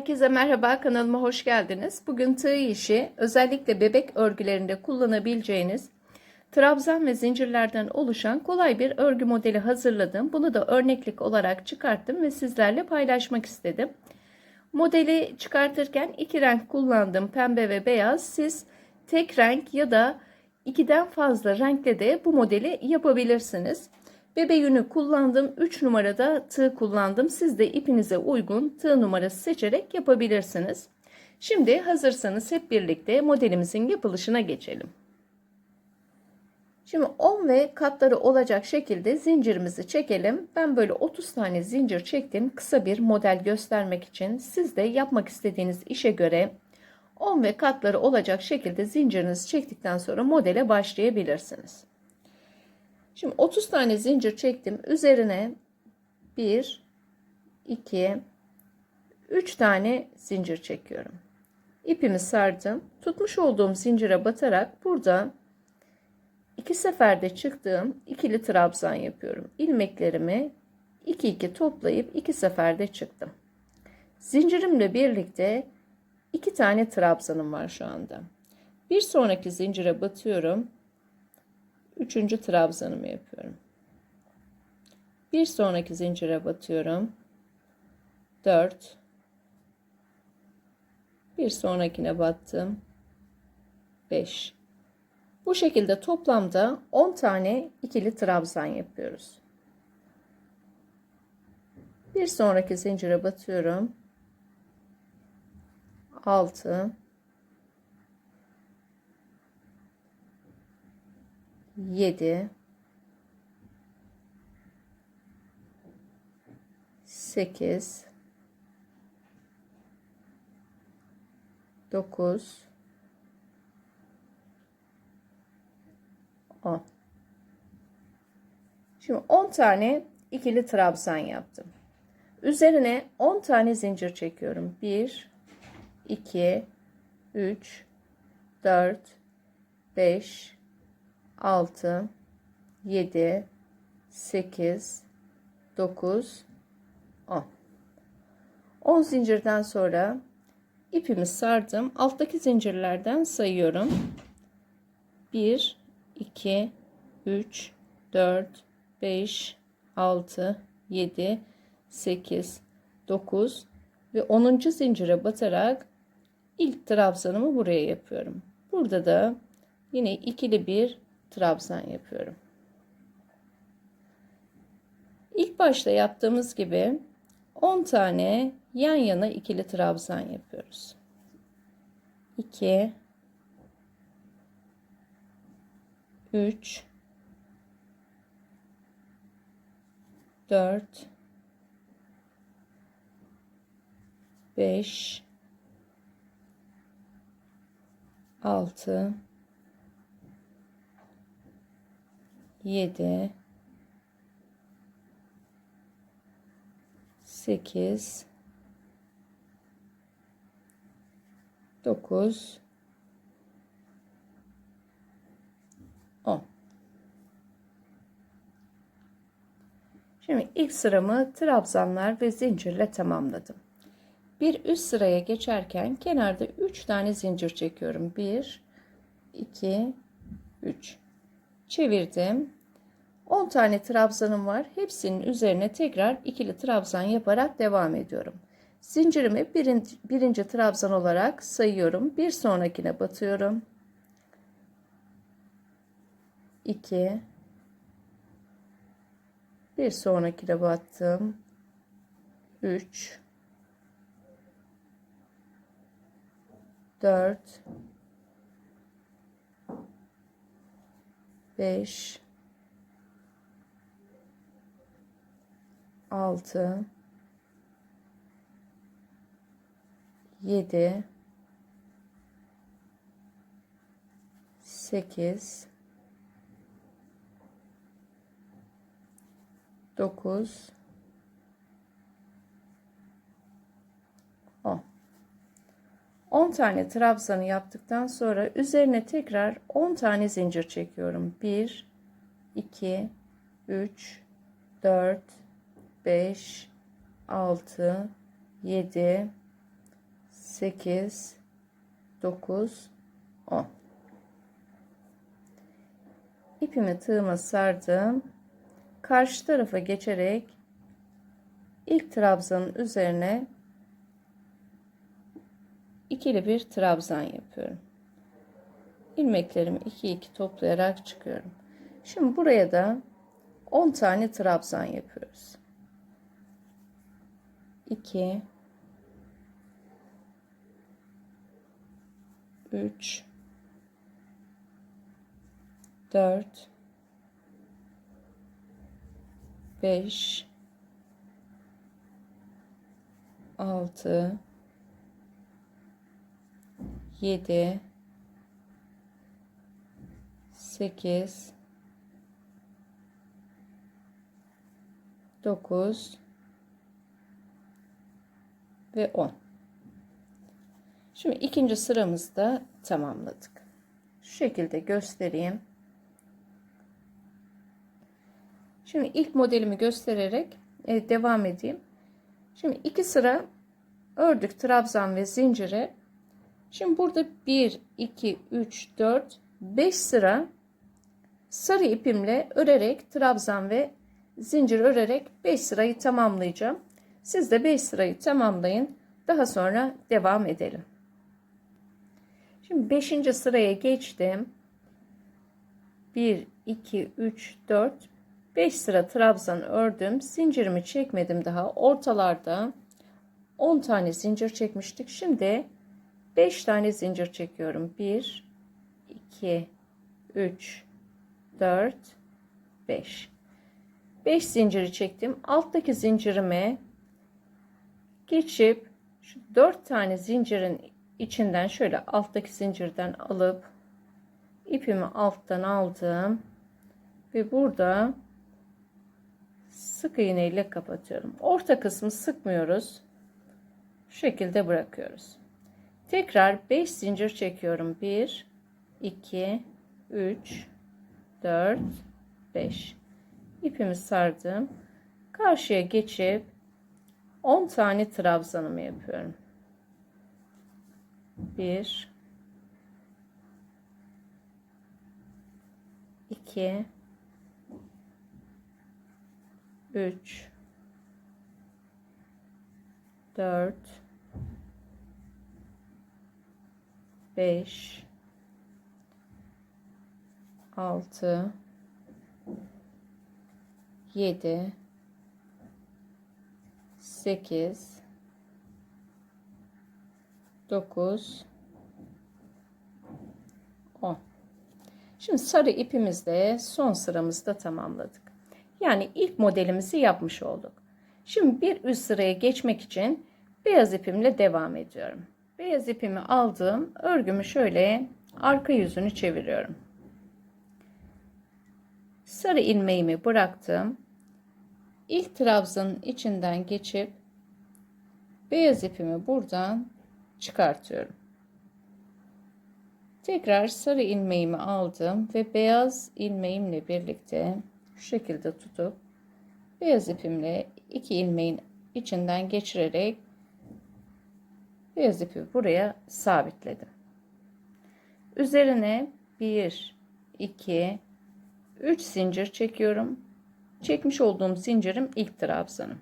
Herkese merhaba kanalıma hoş geldiniz. Bugün tığ işi özellikle bebek örgülerinde kullanabileceğiniz trabzan ve zincirlerden oluşan kolay bir örgü modeli hazırladım. Bunu da örneklik olarak çıkarttım ve sizlerle paylaşmak istedim. Modeli çıkartırken iki renk kullandım pembe ve beyaz. Siz tek renk ya da ikiden fazla renkle de bu modeli yapabilirsiniz. Bebe yünü kullandım. 3 numarada tığ kullandım. Siz de ipinize uygun tığ numarası seçerek yapabilirsiniz. Şimdi hazırsanız hep birlikte modelimizin yapılışına geçelim. Şimdi 10 ve katları olacak şekilde zincirimizi çekelim. Ben böyle 30 tane zincir çektim. Kısa bir model göstermek için. Siz de yapmak istediğiniz işe göre 10 ve katları olacak şekilde zincirinizi çektikten sonra modele başlayabilirsiniz. Şimdi 30 tane zincir çektim. Üzerine 1, 2, 3 tane zincir çekiyorum. İpimi sardım. Tutmuş olduğum zincire batarak burada iki seferde çıktığım ikili trabzan yapıyorum. İlmeklerimi 2 2 toplayıp iki seferde çıktım. Zincirimle birlikte iki tane trabzanım var şu anda. Bir sonraki zincire batıyorum üçüncü trabzanımı yapıyorum. Bir sonraki zincire batıyorum. 4 bir sonrakine battım. 5 bu şekilde toplamda 10 tane ikili trabzan yapıyoruz. Bir sonraki zincire batıyorum. 6 7 8 9 10 Şimdi 10 tane ikili trabzan yaptım. Üzerine 10 tane zincir çekiyorum. 1 2 3 4 5 6 7 8 9 10 10 zincirden sonra ipimi sardım. Alttaki zincirlerden sayıyorum. 1 2 3 4 5 6 7 8 9 ve 10. zincire batarak ilk trabzanımı buraya yapıyorum. Burada da yine ikili bir trabzan yapıyorum. İlk başta yaptığımız gibi 10 tane yan yana ikili trabzan yapıyoruz. 2 3 4 5 6 7 8 9 10 Şimdi ilk sıramı trabzanlar ve zincirle tamamladım. Bir üst sıraya geçerken kenarda 3 tane zincir çekiyorum. 1 2 3 çevirdim. 10 tane trabzanım var. Hepsinin üzerine tekrar ikili trabzan yaparak devam ediyorum. Zincirimi birinci, birinci trabzan olarak sayıyorum. Bir sonrakine batıyorum. 2 bir sonrakine battım. 3 4 5 6 7 8 9 10 tane trabzanı yaptıktan sonra üzerine tekrar 10 tane zincir çekiyorum. 1 2 3 4 5 6 7 8 9 10 İpimi tığıma sardım. Karşı tarafa geçerek ilk trabzanın üzerine ikili bir trabzan yapıyorum. İlmeklerimi 2 2 toplayarak çıkıyorum. Şimdi buraya da 10 tane trabzan yapıyoruz. 2 3 4 5 6 7 8 9 ve 10. Şimdi ikinci sıramızda tamamladık. Şu şekilde göstereyim. Şimdi ilk modelimi göstererek e, devam edeyim. Şimdi iki sıra ördük trabzan ve zincire. Şimdi burada 1, 2, 3, 4, 5 sıra sarı ipimle örerek trabzan ve zincir örerek 5 sırayı tamamlayacağım. Siz de 5 sırayı tamamlayın. Daha sonra devam edelim. Şimdi 5. sıraya geçtim. 1, 2, 3, 4, 5 sıra trabzan ördüm. Zincirimi çekmedim daha. Ortalarda 10 tane zincir çekmiştik. Şimdi 5 tane zincir çekiyorum. 1, 2, 3, 4, 5. 5 zinciri çektim. Alttaki zincirime geçip şu 4 tane zincirin içinden şöyle alttaki zincirden alıp ipimi alttan aldım ve burada sık iğne ile kapatıyorum. Orta kısmı sıkmıyoruz. Şu şekilde bırakıyoruz. Tekrar 5 zincir çekiyorum. 1 2 3 4 5 ipimi sardım. Karşıya geçip 10 tane trabzanımı yapıyorum. 1 2 3 4 5 6 7 8 9 10 Şimdi sarı ipimizde son sıramızda tamamladık. Yani ilk modelimizi yapmış olduk. Şimdi bir üst sıraya geçmek için beyaz ipimle devam ediyorum. Beyaz ipimi aldım. Örgümü şöyle arka yüzünü çeviriyorum. Sarı ilmeğimi bıraktım. İlk trabzanın içinden geçip beyaz ipimi buradan çıkartıyorum. Tekrar sarı ilmeğimi aldım ve beyaz ilmeğimle birlikte şu şekilde tutup beyaz ipimle iki ilmeğin içinden geçirerek beyaz ipi buraya sabitledim. Üzerine 1 2 3 zincir çekiyorum. Çekmiş olduğum zincirim ilk trabzanım.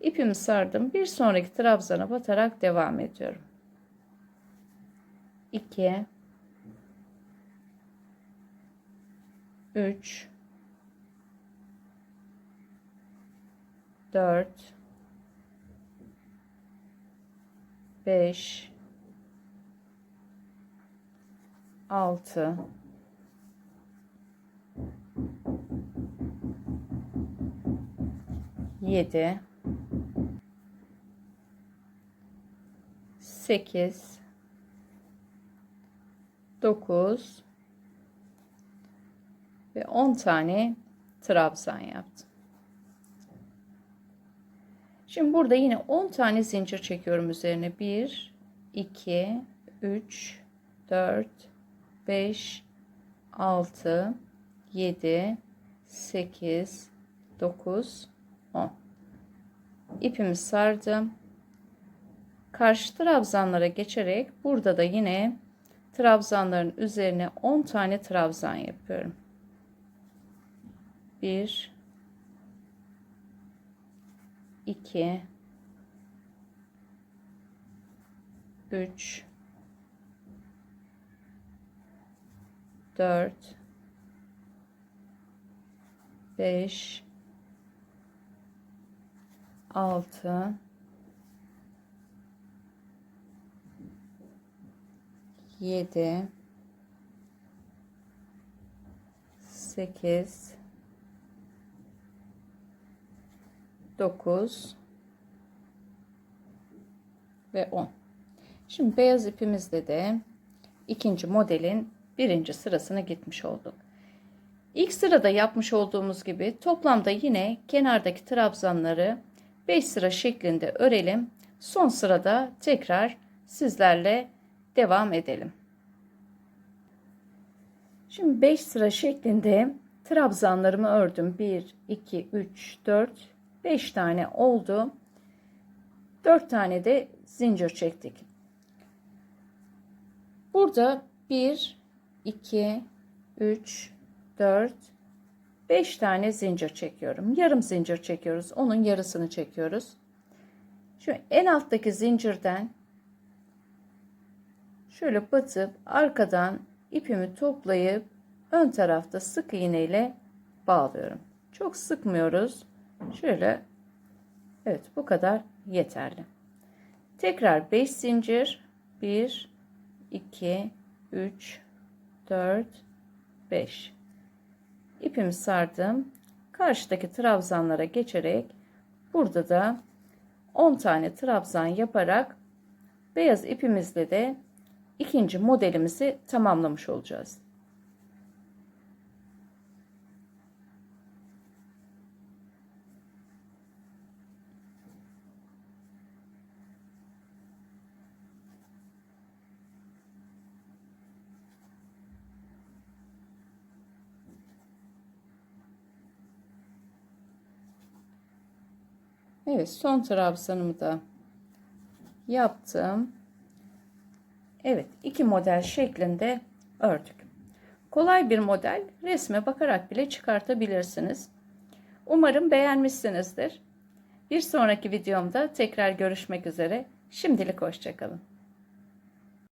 İpimi sardım. Bir sonraki trabzana batarak devam ediyorum. 2 3 4 5 6 7 8 9 ve 10 tane trabzan yaptım. Şimdi burada yine 10 tane zincir çekiyorum üzerine. 1 2 3 4 5 6 7 8 9 10 ipimi sardım karşı trabzanlara geçerek burada da yine trabzanların üzerine 10 tane trabzan yapıyorum. 1 2 3 4 5 6 7 8 9 ve 10. Şimdi beyaz ipimizle de ikinci modelin birinci sırasına gitmiş olduk. İlk sırada yapmış olduğumuz gibi toplamda yine kenardaki trabzanları 5 sıra şeklinde örelim. Son sırada tekrar sizlerle devam edelim. Şimdi 5 sıra şeklinde trabzanlarımı ördüm. 1, 2, 3, 4, 5 tane oldu. 4 tane de zincir çektik. Burada 1, 2, 3, 4, 5 tane zincir çekiyorum. Yarım zincir çekiyoruz. Onun yarısını çekiyoruz. Şu en alttaki zincirden şöyle batıp arkadan ipimi toplayıp ön tarafta sık iğne ile bağlıyorum. Çok sıkmıyoruz. Şöyle evet bu kadar yeterli. Tekrar 5 zincir 1 2 3 4 5 ipimi sardım. Karşıdaki trabzanlara geçerek burada da 10 tane trabzan yaparak beyaz ipimizle de ikinci modelimizi tamamlamış olacağız. Evet son trabzanımı da yaptım. Evet iki model şeklinde ördük. Kolay bir model resme bakarak bile çıkartabilirsiniz. Umarım beğenmişsinizdir. Bir sonraki videomda tekrar görüşmek üzere. Şimdilik hoşçakalın.